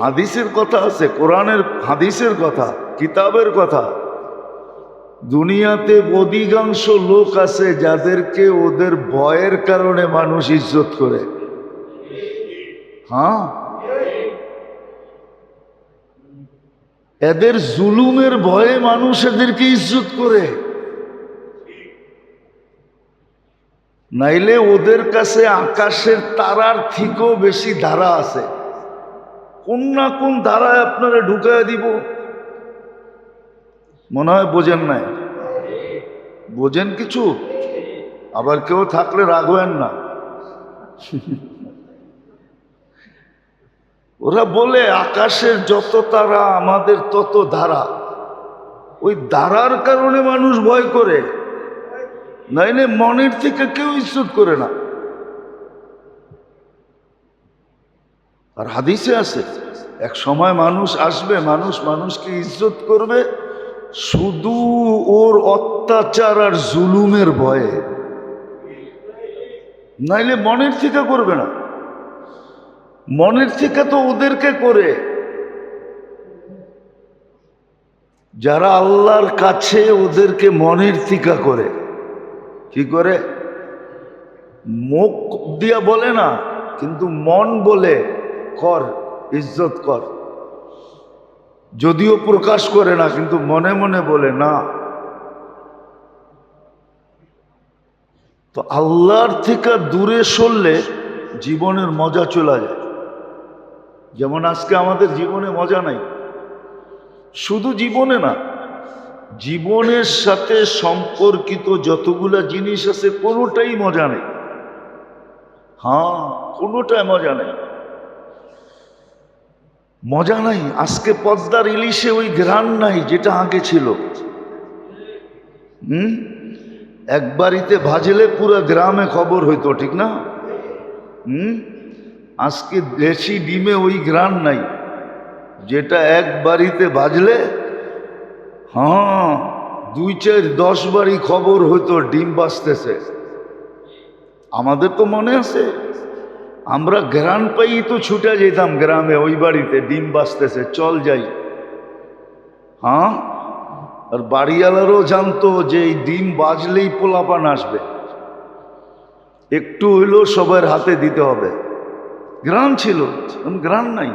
হাদিসের কথা আছে, কোরআনের হাদিসের কথা, কিতাবের কথা। দুনিয়াতে অধিকাংশ লোক আছে যাদেরকে ওদের ভয়ের কারণে মানুষ ইজ্জত করে। হ্যাঁ? এদের জুলুমের ভয়ে মানুষ এদেরকে ইজ্জত করে। নাইলে ওদের কাছে আকাশের তারার থেকেও বেশি ধারা আছে। কোন না কোন ধারায় আপনারা ঢুকায় দিব? মনে হয় বোঝেন নাই। বোঝেন কিছু? আবার কেউ থাকলে রাগবেন না। ওরা বলে, আকাশের যত তারা, আমাদের তত ধারা। ওই ধারার কারণে মানুষ ভয় করে। নাইলে মনের থেকে কেউ ইজ্জত করে না। আর হাদিসে আছে, এক সময় মানুষ আসবে, মানুষ মানুষকে ইজ্জত করবে, শুধু ওর অত্যাচার আর জুলুমের ভয়ে। নাইলে মনের থেকে করবে না। মনের থেকে তো ওদেরকে করে। যারা আল্লাহর কাছে ওদেরকে মনের থিকা করে, কি করে? মুখ দিয়া বলে না, কিন্তু মন বলে। কর, ইজ্জত কর। যদিও প্রকাশ করে না, কিন্তু মনে মনে বলে না। তো আল্লাহর থেকে দূরে সরলে জীবনের মজা চলে যায়। যেমন আজকে আমাদের জীবনে মজা নাই। শুধু জীবনে না, জীবনের সাথে সম্পর্কিত যতগুলা জিনিস আছে, কোনোটাই মজা নেই। হ্যাঁ কোনোটাই মজা নেই। মজা নাই, আজকে পদ্মার ইলিশে ওই ঘ্রাণ নাই যেটা আগে ছিল। হুম? এক বাড়িতে ভাজলে পুরো গ্রামে খবর হইতো, ঠিক না? হুম? আজকে দেশি ডিমে ওই ঘ্রাণ নাই, যেটা এক বাড়িতে বাজলে হ্যাঁ দুই চার দশ বাড়ি খবর হইতো, ডিম বাঁচতেছে আমাদের তো মনে আছে। আমরা গ্রান পাই তো ছুটে যেতাম গ্রামে, ওই বাড়িতে ডিম বাঁচতেছে, চল যাই। হ্যাঁ? আর বাড়িওয়ালারও জানতো যে এই ডিম বাজলেই পোলাপান আসবে। একটু হইলেও সবার হাতে দিতে হবে। গ্রাম ছিল গ্রাম নাই।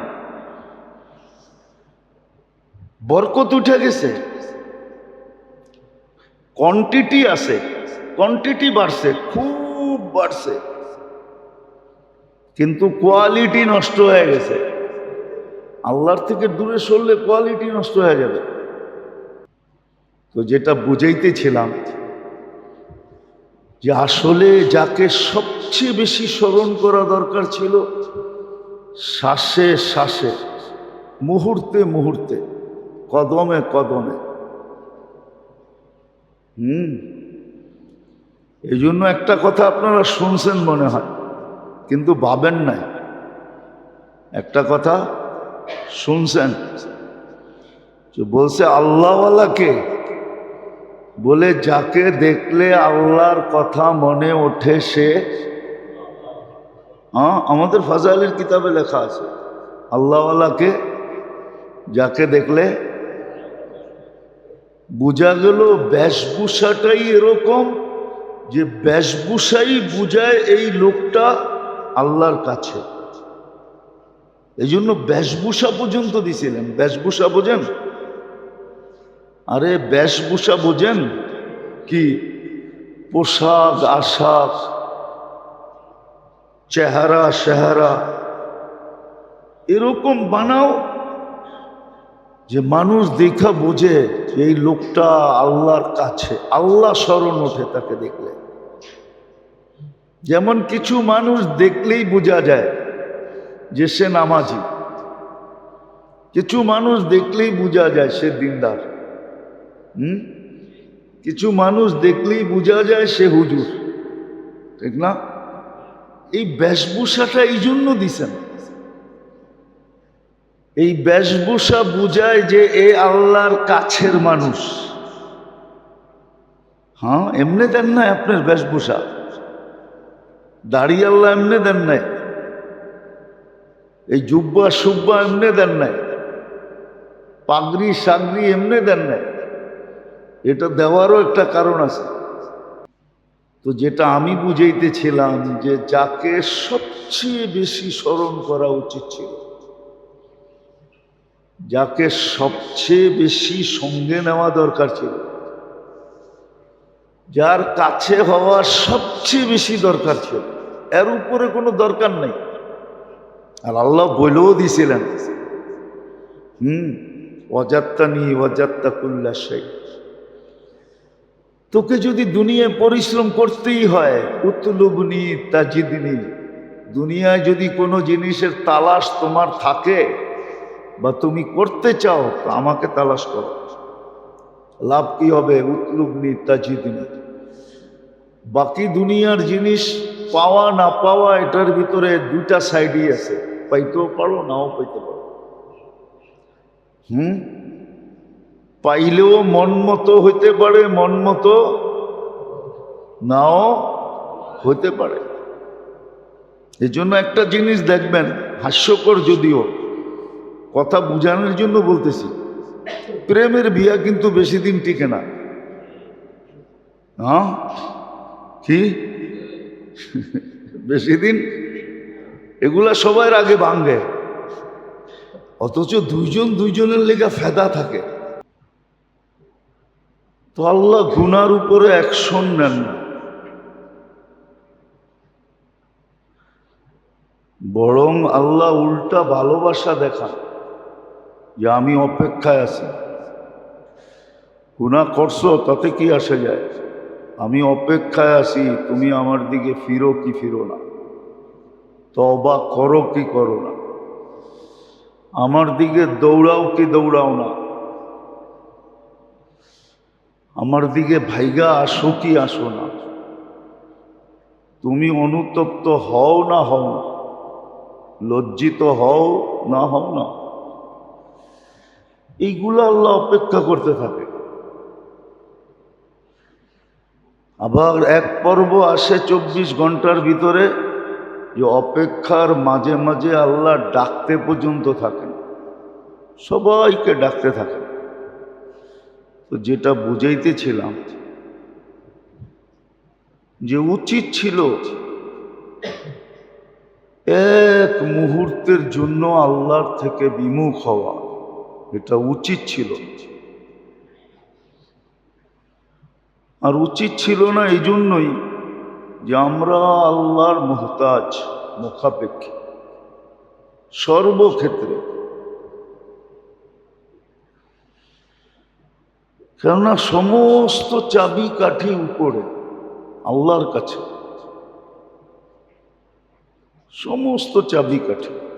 বরকত উঠে গেছে। কোয়ান্টিটি আছে কোয়ান্টিটি বাড়ছে, খুব বাড়ছে। কিন্তু কোয়ালিটি নষ্ট হয়ে গেছে। আল্লাহর থেকে দূরে সরলে কোয়ালিটি নষ্ট হয়ে যাবে। তো যেটা বুঝাইতেছিলাম যে আসলে যাকে সবচেয়ে বেশি স্মরণ করা দরকার ছিল, শ্বাসে শ্বাসে, মুহূর্তে মুহূর্তে, কদমে কদমে। হুম? এই জন্য একটা কথা আপনারা শুনছেন মনে হয়। কিন্তু ভাবেন নাই। একটা কথা শুনছেন? বলছে, আল্লাহওয়ালাকে বলে যাকে দেখলে আল্লাহর কথা মনে ওঠে সে হ্যাঁ আমাদের ফাজাইলের কিতাবে লেখা আছে, আল্লাহওয়ালাকে যাকে দেখলে বোঝা গেল বেশভূষাটাই এরকম যে বেশভূষাই বুঝায় এই লোকটা আল্লাহর কাছে। এই জন্য বেশভূষা পর্যন্ত দিছিলেন। বেশভূষা বোঝেন? আরে বেশভূষা বোঝেন কি? পোশাক, আশাক, চেহারা চেহারা এরকম বানাও যে মানুষ দেখা বোঝে এই লোকটা আল্লাহর কাছে, আল্লাহ স্মরণ ওঠে তাকে দেখলে। যেমন কিছু মানুষ দেখলেই বোঝা যায় যে সে নামাজি। কিছু মানুষ দেখলেই বোঝা যায় সে দিনদার। হুম? কিছু মানুষ দেখলেই বোঝা যায় সে হুজুর। ঠিক না? এই বেশভূষাটা এই জন্য দিছেন এই বেশভূষা বুঝায় যে এ আল্লাহর কাছের মানুষ। হ্যাঁ এমনি দেন নাই আপনার বেশভূষা। দাড়ি আল্লাহ এমনি দেন নাই। এই জুব্বা সুব্বা এমনি দেন নাই। পাগড়ি সাগরি এমনি দেন নাই। এটা দেওয়ারও একটা কারণ আছে। তো যেটা আমি বুঝাইতেছিলাম যে যাকে সবচেয়ে বেশি স্মরণ করা উচিত ছিল, যাকে সবচেয়ে বেশি সঙ্গে নেওয়া দরকার ছিল যার কাছে হওয়া সবচেয়ে বেশি দরকার ছিল, এর উপরে কোনো দরকার নেই। আর আল্লাহ বলেও দিছিলেন হুম অজাত্তা নিয়ে অজাত্তা কুল্লা সেই তোকে যদি দুনিয়ায় পরিশ্রম করতেই হয় উত্তলুবনি তাজিদিনী, দুনিয়ায় যদি কোনো জিনিসের তালাশ তোমার থাকে বা তুমি করতে চাও, তো আমাকে তালাশ করো। লাভ কি হবে? উতলুবনি তাজিদিনী বাকি দুনিয়ার জিনিস পাওয়া না পাওয়া, এটার ভিতরে দুইটা সাইডই আছে। পাইতেও পারো, নাও পাইতে পারো। হুম? পাইলেও মন মতো হইতে পারে, মন মতো নাও হতে পারে। এই জন্য একটা জিনিস দেখবেন, হাস্যকর যদিও, কথা বুঝানোর জন্য বলতেছি। প্রেমের বিয়া কিন্তু বেশি দিন টিকে না। হ্যাঁ? কি? বেশি দিন? এগুলা সবার আগে ভাঙ্গে অথচ দুইজন দুইজনের লেগা ফেদা থাকে। তো আল্লাহ গুনার উপরে অ্যাকশন নেন না। বরং আল্লাহ উল্টা ভালোবাসা দেখান। যে আমি অপেক্ষায় আছি। গুণা করছ, তাতে কি আসে যায়? আমি অপেক্ষায় আছি, তুমি আমার দিকে ফিরো কি ফিরো না। তবা করো কি করো না। আমার দিকে দৌড়াও কি দৌড়াও না। আমার দিকে ভাইগা আসো কি আসো না। তুমি অনুতপ্ত হও না হও লজ্জিত হও না হও না। এইগুলো আল্লাহ অপেক্ষা করতে থাকে। আবার এক পর্ব আসে চব্বিশ ঘণ্টার ভিতরে যে অপেক্ষার মাঝে মাঝে আল্লাহ ডাকতে পর্যন্ত থাকেন। সবাইকে ডাকতে থাকেন। তো যেটা বুঝাইতেছিলাম যে উচিত ছিল এক মুহূর্তের জন্য আল্লাহর থেকে বিমুখ হওয়া। এটা উচিত ছিল। আর উচিত ছিল না এই জন্যই যে আমরা আল্লাহর মোহতাজ, মুখাপেক্ষী। সর্বক্ষেত্রে। কেননা সমস্ত চাবি কাঠি উপরে আল্লাহর কাছে। সমস্ত চাবি কাঠি।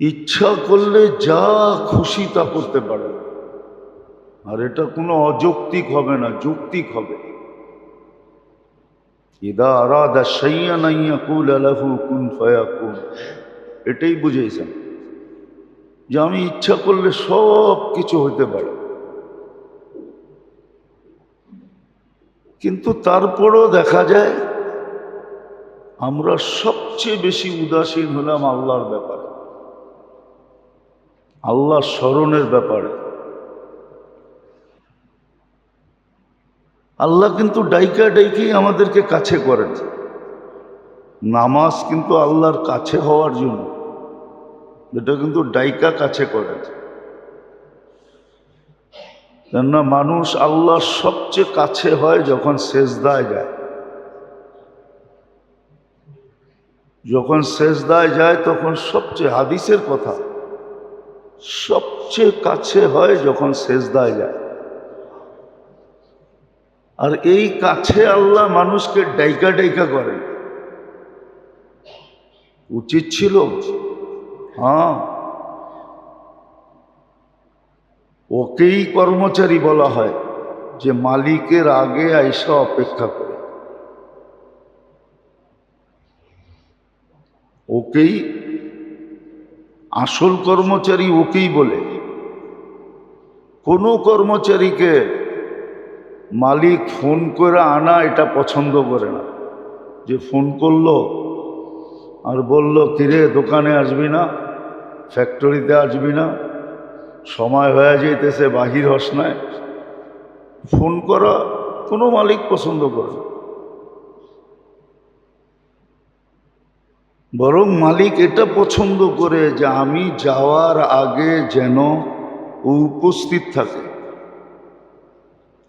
ইচ্ছা করলে যা খুশি তা করতে পারে। আর এটা কোনো অযৌক্তিক হবে না, যৌক্তিক হবে। ইদা আরাদা সাইয়া নাইয়া কুল আলাহু কুন ফয়া কুন এটাই বুঝেছেন যে আমি ইচ্ছা করলে সব কিছু হইতে পারে। কিন্তু তারপরও দেখা যায়, আমরা সবচেয়ে বেশি উদাসীন হলাম আল্লাহর ব্যাপারে। আল্লাহ স্মরণের ব্যাপারে। আল্লাহ কিন্তু ডাইকা ডাইকেই আমাদেরকে কাছে করেন। নামাজ কিন্তু আল্লাহর কাছে হওয়ার জন্য। এটা কিন্তু ডাইকা কাছে করেন কেননা মানুষ আল্লাহর সবচেয়ে কাছে হয় যখন সেজদায় যায়। যখন সেজদায় যায় তখন সবচেয়ে হাদিসের কথা। সবচেয়ে কাছে হয় যখন সেজদায় যায়। আর এই কাছে আল্লাহ মানুষকে ডাইকা ডাইকা করে। উচিত ছিল? হ্যাঁ। ওকেই কর্মচারী বলা হয় যে মালিকের আগে আইসা অপেক্ষা করে। ওকেই আসল কর্মচারী ওকেই বলে। কোনো কর্মচারীকে মালিক ফোন করে আনা এটা পছন্দ করে না। যে ফোন করল আর বলল, কিরে, দোকানে আসবি না? ফ্যাক্টরিতে আসবি না? সময় হয়ে যাইতেছে, বাহির হস নাই। ফোন করা কোনো মালিক পছন্দ করে না। বরং মালিক এটা পছন্দ করে যে আমি যাওয়ার আগে যেন উপস্থিত থাকে।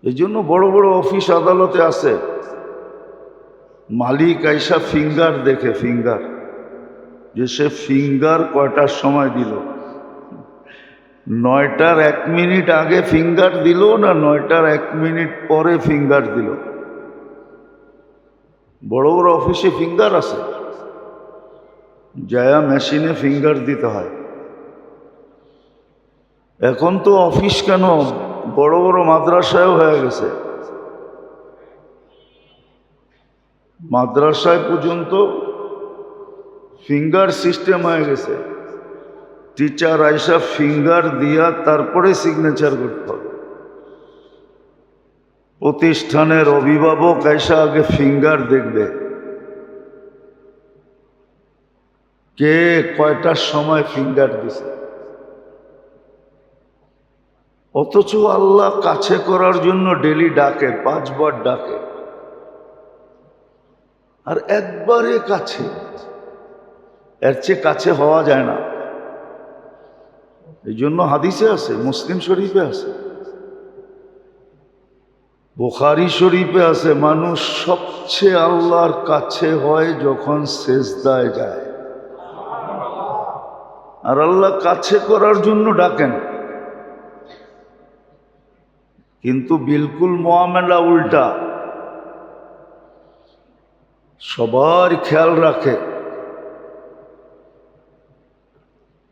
এই জন্য বড় বড় অফিস আদালতে আছে। মালিক আইসা ফিঙ্গার দেখে, ফিঙ্গার। যে সে ফিঙ্গার কয়টার সময় দিল? নয়টার এক মিনিট আগে ফিঙ্গার দিল না নয়টার এক মিনিট পরে ফিঙ্গার দিল? বড় বড় অফিসে ফিঙ্গার আছে। যায়া মেশিনে ফিঙ্গার দিতে হয়। এখন তো অফিস কেন? বড় বড় মাদ্রাসায়ও হয়ে গেছে। মাদ্রাসায় পর্যন্ত ফিঙ্গার সিস্টেম হয়ে গেছে। টিচার আইসা ফিঙ্গার দিয়া তারপরে সিগনেচার করতে হবে। প্রতিষ্ঠানের অভিভাবক আইসা আগে ফিঙ্গার দেখবে। কে কয়টার সময় ফিঙ্গার দিছে? অথচ আল্লাহ কাছে করার জন্য ডেলি ডাকে, পাঁচবার ডাকে। আর একবারে কাছে। এর চেয়ে কাছে হওয়া যায় না। এই জন্য হাদিসে আছে, মুসলিম শরীফে আছে। বোখারি শরীফে আছে, মানুষ সবচেয়ে আল্লাহর কাছে হয় যখন শেষদায় যায়। আর আল্লাহ কাছে করার জন্য ডাকেন। কিন্তু বিলকুল মোয়ামেলা উল্টা। সবার খেয়াল রাখে।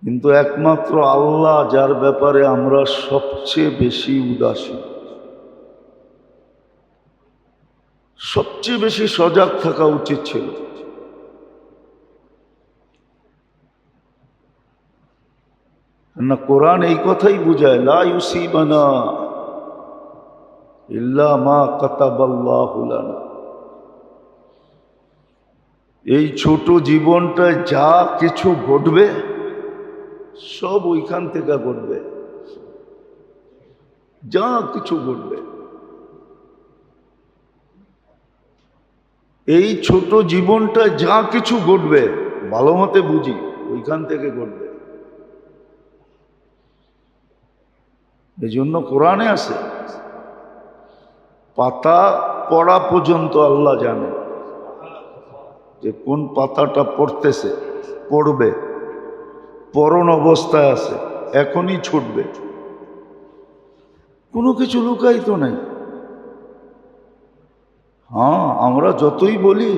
কিন্তু একমাত্র আল্লাহ, যার ব্যাপারে আমরা সবচেয়ে বেশি উদাসীন সবচেয়ে বেশি সজাগ থাকা উচিত ছিল। না কোরআন এই কথাই বুঝায়, লা ইউসিবানা ইল্লা মা কাতাবাল্লাহু লানা। এই ছোট জীবনটায় যা কিছু ঘটবে, সব ওইখান থেকে ঘটবে। যা কিছু ঘটবে। এই ছোট জীবনটা যা কিছু ঘটবে, ভালো মতে বুঝি, ওইখান থেকে ঘটবে। এই জন্য কোরআনে আছে, পাতা পড়া পর্যন্ত আল্লাহ জানে যে কোন পাতাটা পড়তেছে, পড়বে, পরন অবস্থায় আছে, এখনই ছুটবে। কোনো কিছু লুকাই তো নাই। হ্যাঁ আমরা যতই বলি,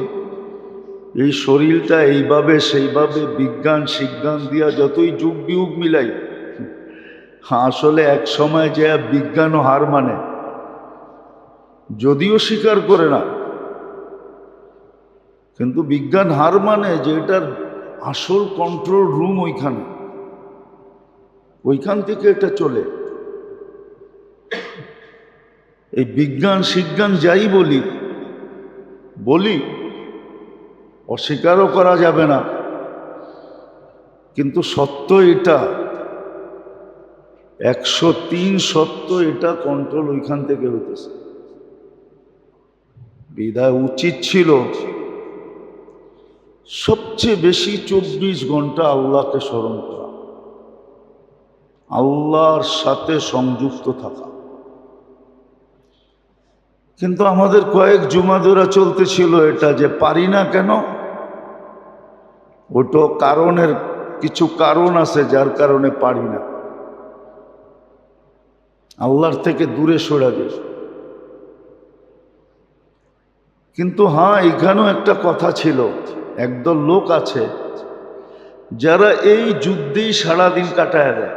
এই শরীরটা এইভাবে সেইভাবে বিজ্ঞান শিজ্ঞান দিয়া যতই যুগ বিয়োগ মিলাই আসলে এক সময় যে বিজ্ঞানও হার মানে যদিও স্বীকার করে না, কিন্তু বিজ্ঞান হার মানে যে এটার আসল কন্ট্রোল রুম ওইখানে, ওইখান থেকে এটা চলে। এই বিজ্ঞান শিজ্ঞান যাই বলি বলি, অস্বীকারও করা যাবে না, কিন্তু সত্য এটা একশো তিন সত্য এটা কন্ট্রোল ওইখান থেকে হইতেছে। বিদায় উচিত ছিল। সবচেয়ে বেশি চব্বিশ ঘণ্টা আল্লাহকে স্মরণ করা। আল্লাহর সাথে সংযুক্ত থাকা। কিন্তু আমাদের কয়েক জুমাদুরা চলতেছিল এটা যে পারি না কেন? ওটো কারণের কিছু কারণ আছে যার কারণে পারি না। আল্লাহর থেকে দূরে সরে যায় কিন্তু হ্যাঁ এখানেও একটা কথা ছিল, একদল লোক আছে যারা এই যুদ্ধেই সারাদিন কাটায় দেয়।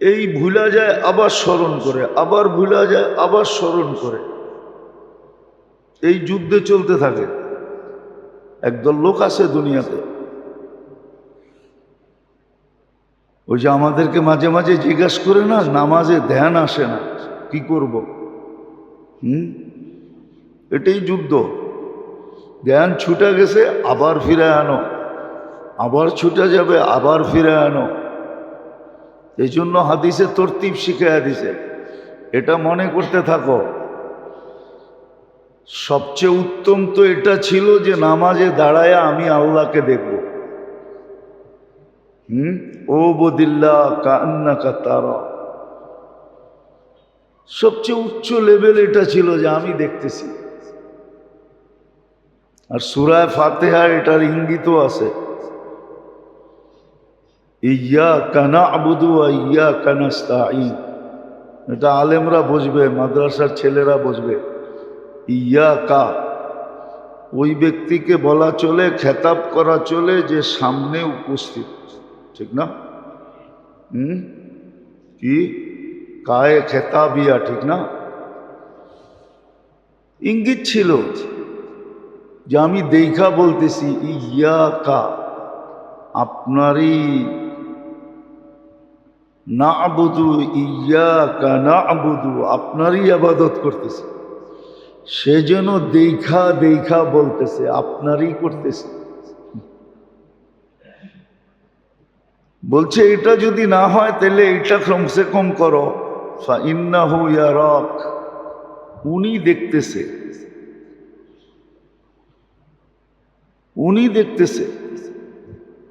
এই ভুলা যায়, আবার স্মরণ করে, আবার ভুলা যায়, আবার স্মরণ করে। এই যুদ্ধে চলতে থাকে। একদল লোক আছে দুনিয়াতে। ওই যে আমাদেরকে মাঝে মাঝে জিজ্ঞাস করে না, নামাজে ধ্যান আসে না। কি করব? হুম? এটাই যুদ্ধ। জ্ঞান ছুটে গেছে, আবার ফিরে আনো। আবার ছুটে যাবে, আবার ফিরে আনো। এই জন্য হাদিসে তরতিব শিখাইয়া দিছে। এটা মনে করতে থাকো। সবচেয়ে উত্তম তো এটা ছিল যে, নামাজে দাঁড়ায় আমি আল্লাহকে দেখব। হুম? ও বদিল্লা কান্না কাতারা সবচেয়ে উচ্চ লেভেল এটা ছিল যে আমি দেখতেছি। আর সুরায় ফাতেহা এটার ইঙ্গিতও আছে। ইয়া কানা আবুদু ইয়া কানাস্তাইন এটা আলেমরা বুঝবে, মাদ্রাসার ছেলেরা বুঝবে। ইয়া কা ওই ব্যক্তিকে বলা চলে, খেতাব করা চলে যে সামনে উপস্থিত। ঠিক না হুম কি কায়ে খেতাবিয়া ঠিক না ইঙ্গিত ছিল যে আমি দেখা বলতেছি ইয়া কা আপনারই না আবুদু ইয়া কা না আবুদু আপনারই আবাদত করতেছে সে যেন দেখা দেখা বলতেছে আপনারই করতেছে বলছে, এটা যদি না হয়, তাহলে এটা কমসে কম করো। ইন্নাহু ইয়ারাক, উনি দেখতেছে। উনি দেখতেছে।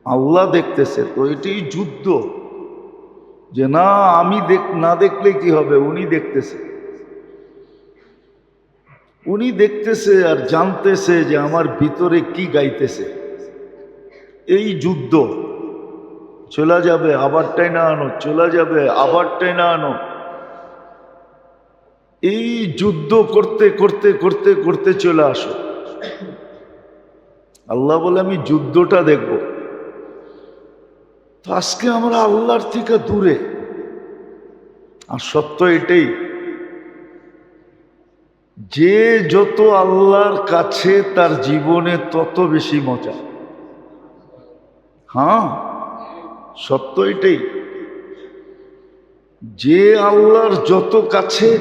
আল্লাহ দেখতেছে। তো এটি যুদ্ধ। যে না, আমি দেখ, না দেখলে কি হবে? উনি দেখতেছে। উনি দেখতেছে আর জানতেছে যে আমার ভিতরে কি গাইতেছে। এই যুদ্ধ। চলে যাবে, আবারটাই না আনো, চলে যাবে, আবারটাই না আনো। এই যুদ্ধ করতে করতে করতে করতে চলে আসো। আল্লাহ বলে, আমি যুদ্ধটা দেখব। তো আজকে আমরা আল্লাহর থেকে দূরে। আর সত্য এটাই, যে যত আল্লাহর কাছে তার জীবনে তত বেশি মজা। হ্যাঁ? সত্য এটাই। যে আল্লাহর যত কাছে,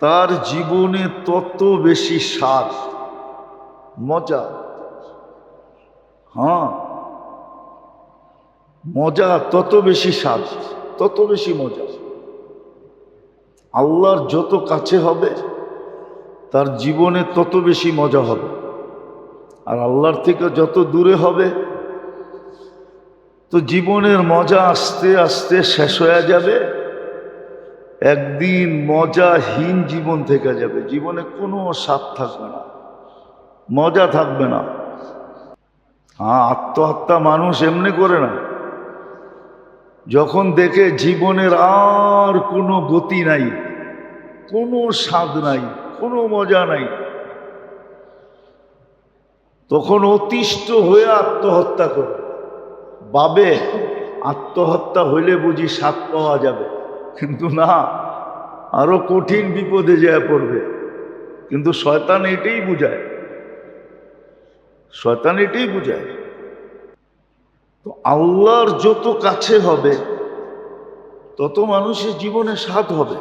তার জীবনে তত বেশি স্বাদ, মজা। হ্যাঁ মজা তত বেশি স্বাদ, তত বেশি মজা। আল্লাহর যত কাছে হবে, তার জীবনে তত বেশি মজা হবে। আর আল্লাহর থেকে যত দূরে হবে তো জীবনের মজা আস্তে আস্তে শেষ হয়ে যাবে। একদিন মজাহীন জীবন থেকে যাবে। জীবনে কোনো স্বাদ থাকবে না। মজা থাকবে না। হ্যাঁ আত্মহত্যা মানুষ এমনি করে না। যখন দেখে জীবনের আর কোনো গতি নাই, কোনো স্বাদ নাই, কোনো মজা নাই, তখন অতিষ্ঠ হয়ে আত্মহত্যা করে। বাবে আত্মহত্যা হইলে বুঝি স্বাদ পাওয়া যাবে। কিন্তু না, আরও কঠিন বিপদে যায় পড়বে। কিন্তু শয়তান এটাই বুঝায়। শয়তান এটাই বুঝায়। তো আল্লাহর যত কাছে হবে, তত মানুষের জীবনে স্বাদ হবে।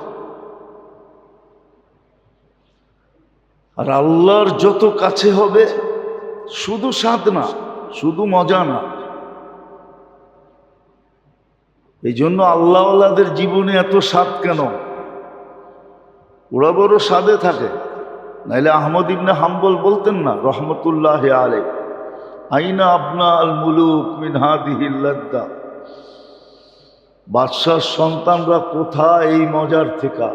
আর আল্লাহর যত কাছে হবে, শুধু স্বাদ না, শুধু মজা না। এই জন্য আল্লাহওয়ালাদের জীবনে এত স্বাদ কেন? ওরা বড় স্বাদে থাকে। নাইলে আহমদ ইবনে হাম্বল বলতেন না, রহমতুল্লাহ আলে আইনা আপনা আল মুলুক মিনহাদিহিল্লাদ্দা বাদশার সন্তানরা কোথায় এই মজার থেকে?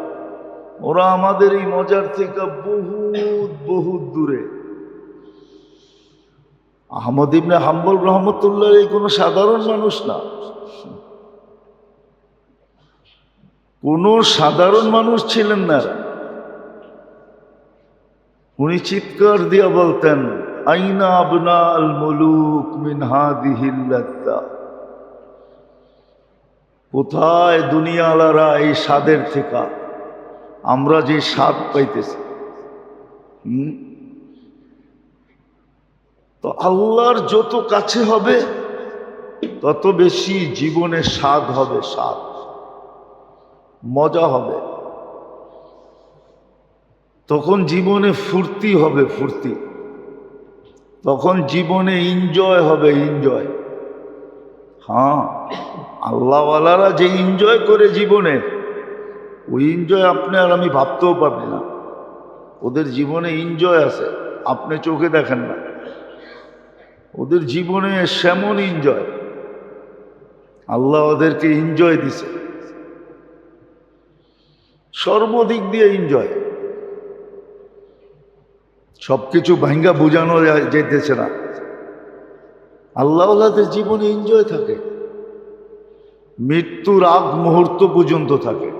ওরা আমাদের এই মজার থেকে বহুত বহুত দূরে। আহমদ ইবনে হাম্বল রহমতুল্লাহ এই কোনো সাধারণ মানুষ না। কোনো সাধারণ মানুষ ছিলেন না। উনি চিৎকার দিয়া বলতেন, আইনা আবনা আল মুলুক মিনহাদিহিল্লাত্তা কোথায় দুনিয়ালারা এই স্বাদের থেকে? আমরা যে স্বাদ পাইতেছি। তো আল্লাহর যত কাছে হবে, তত বেশি জীবনে স্বাদ হবে, স্বাদ। মজা হবে। তখন জীবনে ফুর্তি হবে ফুর্তি। তখন জীবনে এনজয় হবে এনজয় হ্যাঁ আল্লাহওয়ালারা যে এনজয় করে জীবনে, ওই এনজয় আপনি আর আমি ভাবতেও পারবি না। ওদের জীবনে এনজয় আছে, আপনি চোখে দেখেন না। ওদের জীবনে সেমন এনজয় আল্লাহ ওদেরকে এনজয় দিছে। সর্বদিক দিয়ে এনজয় সবকিছু ভাঙ্গা বোঝানো যেতেছে না। আল্লাহদের জীবনে এনজয় থাকে। মৃত্যুর আগ মুহূর্ত পর্যন্ত থাকে।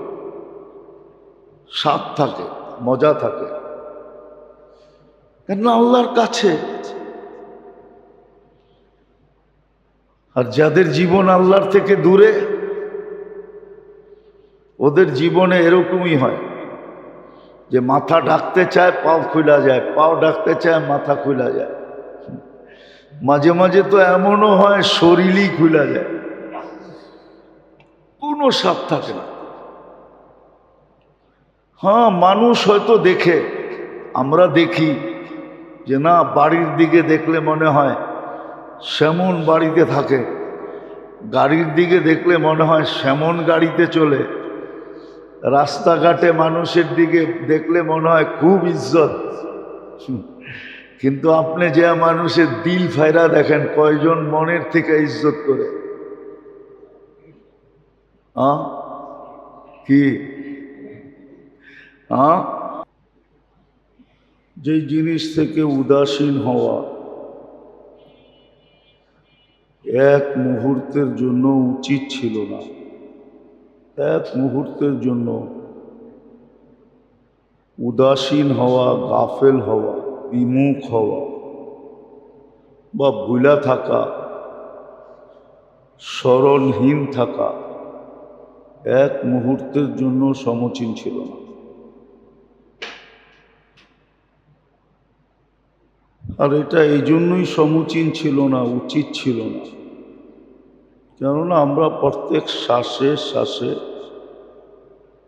স্বাদ থাকে, মজা থাকে। কেন আল্লাহর কাছে আর যাদের জীবন আল্লাহর থেকে দূরে ওদের জীবনে এরকমই হয় যে মাথা ডাকতে চায়, পাও খুলা যায়, পাও ডাকতে চায়, মাথা খুলা যায়। মাঝে মাঝে তো এমনও হয় শরীরই খুলা যায়। কোনো সাপ থাকে না। হ্যাঁ মানুষ হয়তো দেখে, আমরা দেখি যে না, বাড়ির দিকে দেখলে মনে হয় সেমন বাড়িতে থাকে, গাড়ির দিকে দেখলে মনে হয় সেমন গাড়িতে চলে। রাস্তাঘাটে মানুষের দিকে দেখলে মনে হয় খুব ইজ্জত। কিন্তু আপনি যে মানুষের দিল ফায়রা দেখেন, কয়জন মনের থেকে ইজ্জত করে? কি? যে জিনিস থেকে উদাসীন হওয়া, এক মুহূর্তের জন্য উচিত ছিল না। এক মুহূর্তের জন্য উদাসীন হওয়া, গাফেল হওয়া, বিমুখ হওয়া বা ভুলা থাকা, স্মরণহীন থাকা এক মুহূর্তের জন্য সমচীন ছিল না। আর এটা এই জন্যই সমুচীন ছিল না, উচিত ছিল না। কেননা আমরা প্রত্যেক শ্বাসে শ্বাসে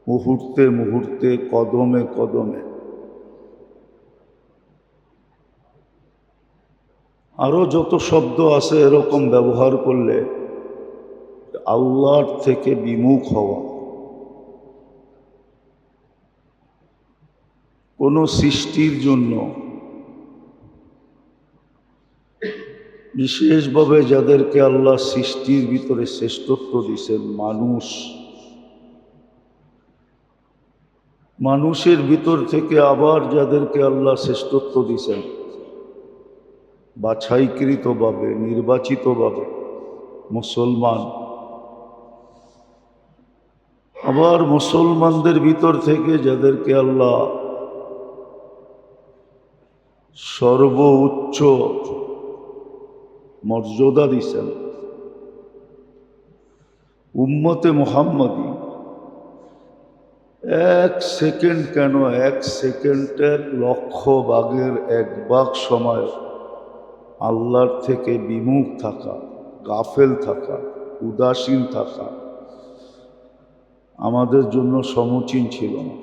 মুহূর্তে মুহূর্তে কদমে কদমে আরও যত শব্দ আছে এরকম ব্যবহার করলে আল্লাহর থেকে বিমুখ হওয়া। কোনো সৃষ্টির জন্য বিশেষভাবে যাদেরকে আল্লাহ সৃষ্টির ভিতরে শ্রেষ্ঠত্ব দিছেন মানুষ। মানুষের ভিতর থেকে আবার যাদেরকে আল্লাহ শ্রেষ্ঠত্ব দিছেন বাছাইকৃতভাবে, নির্বাচিতভাবে মুসলমান। আবার মুসলমানদের ভিতর থেকে যাদেরকে আল্লাহ সর্বোচ্চ মর্যাদা দিছেন। উম্মতে মোহাম্মদী, এক সেকেন্ড কেন, এক সেকেন্ডের লক্ষ ভাগের এক বাঘ সময় আল্লাহর থেকে বিমুখ থাকা, গাফেল থাকা, উদাসীন থাকা আমাদের জন্য সমুচীন ছিল না।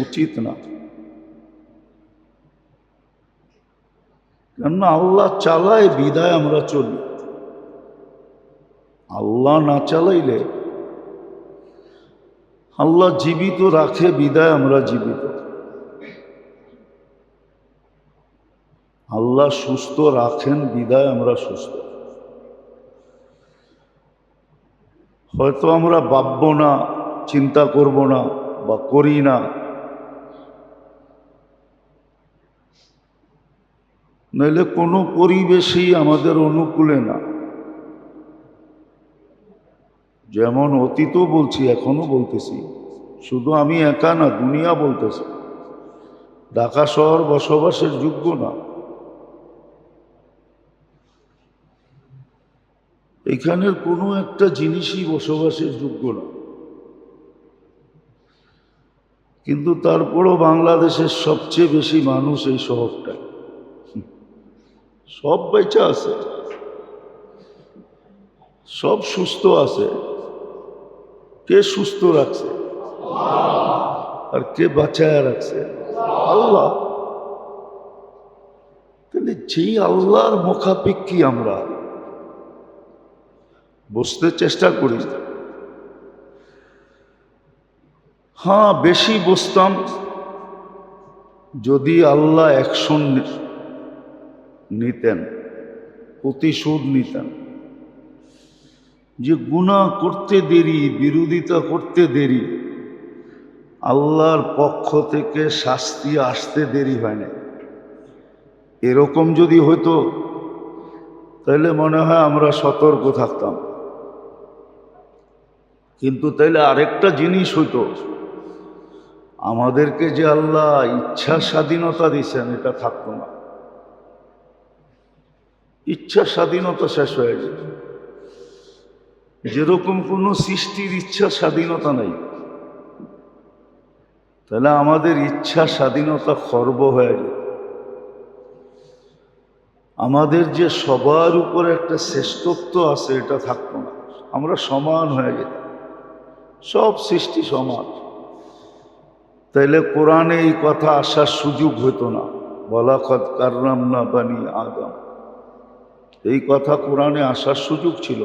উচিত না। কেননা আল্লাহ চালায় বিদায় আমরা চলি। আল্লাহ না চালাইলে আল্লাহ জীবিত রাখে বিদায় আমরা জীবিত। আল্লাহ সুস্থ রাখেন বিদায় আমরা সুস্থ। হয়তো আমরা ভাববো না, চিন্তা করব না বা করি না। নইলে কোনো পরিবেশই আমাদের অনুকূলে না। যেমন অতীতও বলছি এখনও বলতেছি। শুধু আমি একা না, দুনিয়া বলতেছি। ঢাকা শহর বসবাসের যোগ্য না। এখানের কোনো একটা জিনিসই বসবাসের যোগ্য না। কিন্তু তারপরও বাংলাদেশের সবচেয়ে বেশি মানুষ এই শহরটায় সব বেচা আছে। সব সুস্থ আছে। কে সুস্থ রাখছে? আর কে বাঁচায় রাখছে? আল্লাহ। তাহলে যেই আল্লাহর মুখাপেক্ষী আমরা, বুঝতে চেষ্টা করি। হ্যাঁ বেশি বুঝতাম যদি আল্লাহ অ্যাকশন নিতেন, প্রতিশোধ নিতেন। যে গুণা করতে দেরি, বিরোধিতা করতে দেরি, আল্লাহর পক্ষ থেকে শাস্তি আসতে দেরি হয় না এরকম যদি হতো তাহলে মনে হয় আমরা সতর্ক থাকতাম। কিন্তু তাইলে আরেকটা জিনিস হইতো, আমাদেরকে যে আল্লাহ ইচ্ছা স্বাধীনতা দিয়েছেন এটা থাকতো না। ইচ্ছা স্বাধীনতা শেষ হয়ে যেত যেরকম কোনো সৃষ্টির ইচ্ছা স্বাধীনতা নাই, তাহলে আমাদের ইচ্ছা স্বাধীনতা খর্ব হয়ে যেত আমাদের যে সবার উপরে একটা শ্রেষ্ঠত্ব আছে, এটা থাকতো না। আমরা সমান হয়ে যেত সব সৃষ্টি সমান। তাইলে কোরআনে এই কথা আসার সুযোগ হতো না। বলা খত কাররাম না বানি আদম। এই কথা কোরআনে আসার সুযোগ ছিল।